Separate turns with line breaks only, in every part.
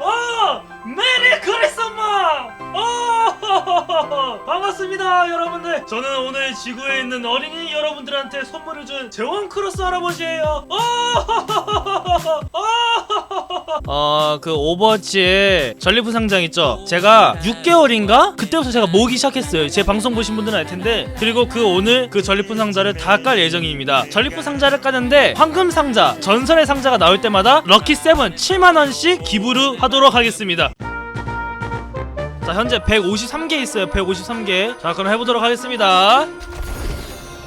어 메리 크리스마스 어 반갑습니다 여러분들. 저는 오늘 지구에 있는 어린이 여러분들한테 선물을 준 재원 크로스 할아버지예요. 어 그 오버워치의 전리품 상장 있죠? 제가 6개월인가? 그때부터 제가 모으기 시작했어요. 제 방송 보신 분들은 알 텐데. 그리고 그 오늘 그 전리품 상자를 다 깔 예정입니다. 전리품 상자를 까는데 황금 상자 전설의 상자가 나올 때마다 럭키 세븐 7만 원씩 기부를 하도록 하겠습니다. 자 현재 153개 있어요. 153개. 자 그럼 해보도록 하겠습니다.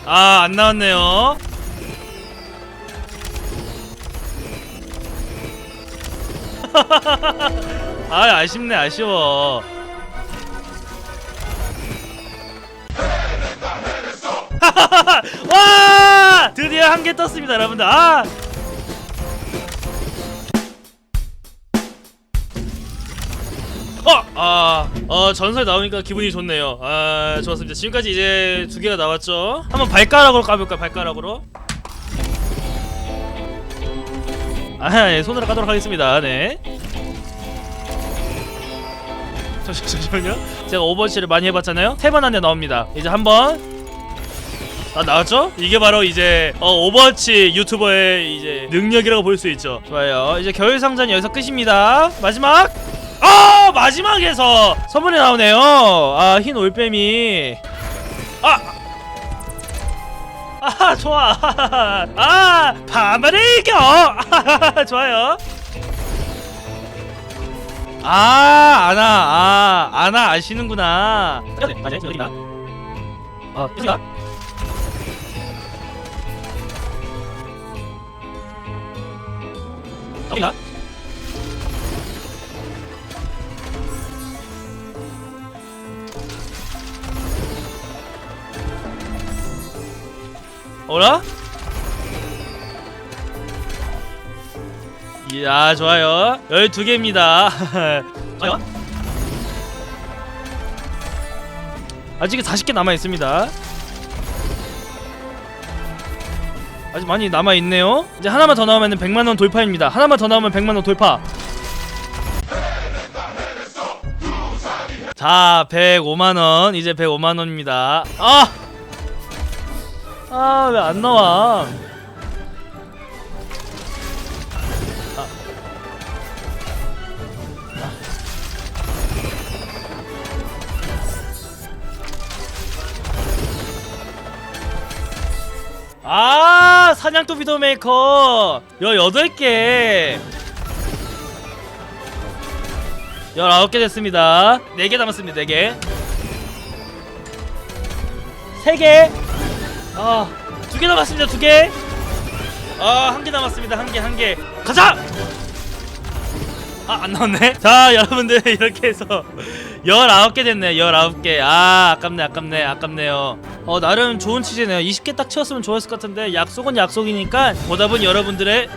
아 안 나왔네요 아 아쉽네 아쉬워 와 드디어 한 개 떴습니다 여러분들 아 어! 아, 어, 전설 나오니까 기분이 좋네요. 아, 좋았습니다. 지금까지 이제 두 개가 나왔죠. 한번 발가락으로 까볼까요? 발가락으로. 아, 예, 손으로 까도록 하겠습니다. 네. 잠시- 잠시만요. 제가 오버워치를 많이 해봤잖아요. 세 번 안에 나옵니다. 이제 한 번. 아 나왔죠? 이게 바로 이제 어, 오버워치 유튜버의 이제 능력이라고 볼 수 있죠. 좋아요. 이제 겨울 상자는 여기서 끝입니다. 마지막. 아 마지막에서 선물이 나오네요. 아 흰 올빼미. 아. 아 좋아. 아 밤을 이겨. 좋아요. 아 아나 아 아나 아시는구나. 네, 맞아요. 여기다. 여기다. 어라? 이야 좋아요. 12개입니다. 좋아요? 아직 40개 남아있습니다. 아직 많이 남아있네요. 이제 하나만 더 나오면 100만원 돌파입니다. 하나만 더 나오면 100만원 돌파. 자 105만원. 이제 105만원입니다. 아! 아 왜 안 나와? 아! 사냥도 비도메이커! 18개! 19개 됐습니다. 4개 남았습니다 4개. 3개 아, 두 개 남았습니다. 두 개. 아, 한 개 남았습니다. 한 개, 한 개. 가자. 아, 안 나왔네. 자, 여러분들 이렇게 해서 19개 됐네. 19개. 아, 아깝네. 아깝네. 아깝네요. 어, 나름 좋은 취지네요. 20개 딱 채웠으면 좋았을 것 같은데 약속은 약속이니까 보답은 여러분들의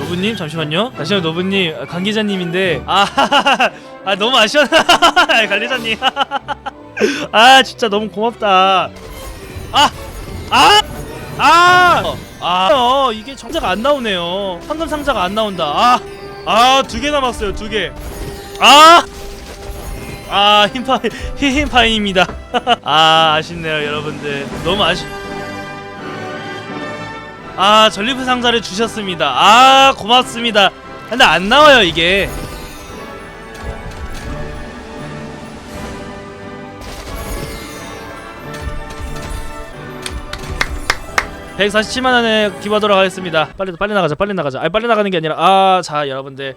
노부님 잠시만요. 잠시만 노부님 아, 강 기자님인데 아, 아 너무 아쉬워. 관리자님. 아 진짜 너무 고맙다. 아, 아, 아, 아, 어, 이게 정자가 안 나오네요. 황금 상자가 안 나온다. 아, 아, 두 개 남았어요. 두 개. 아, 아, 힘파, 힘파입니다. 아, 아쉽네요, 여러분들. 너무 아쉽. 아, 전리품 상자를 주셨습니다. 아, 고맙습니다. 근데 안 나와요, 이게. 147만 원에 기부하도록 하겠습니다. 빨리 빨리 나가자. 빨리 나가자. 아 빨리 나가는 게 아니라 아 자 여러분들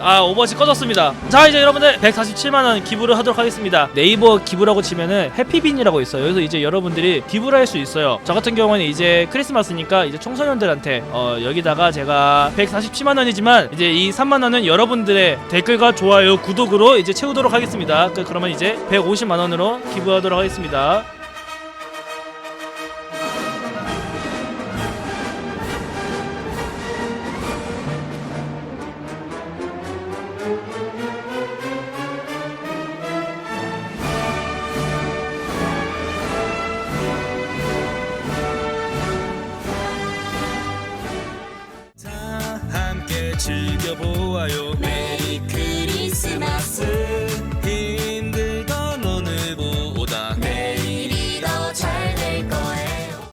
아 오버워치 꺼졌습니다. 자 이제 여러분들 147만 원 기부를 하도록 하겠습니다. 네이버 기부라고 치면은 해피빈이라고 있어요. 여기서 이제 여러분들이 기부를 할 수 있어요. 저 같은 경우는 이제 크리스마스니까 이제 청소년들한테 어 여기다가 제가 147만 원이지만 이제 이 3만 원은 여러분들의 댓글과 좋아요, 구독으로 이제 채우도록 하겠습니다. 그- 그러면 이제 150만 원으로 기부하도록 하겠습니다.
다함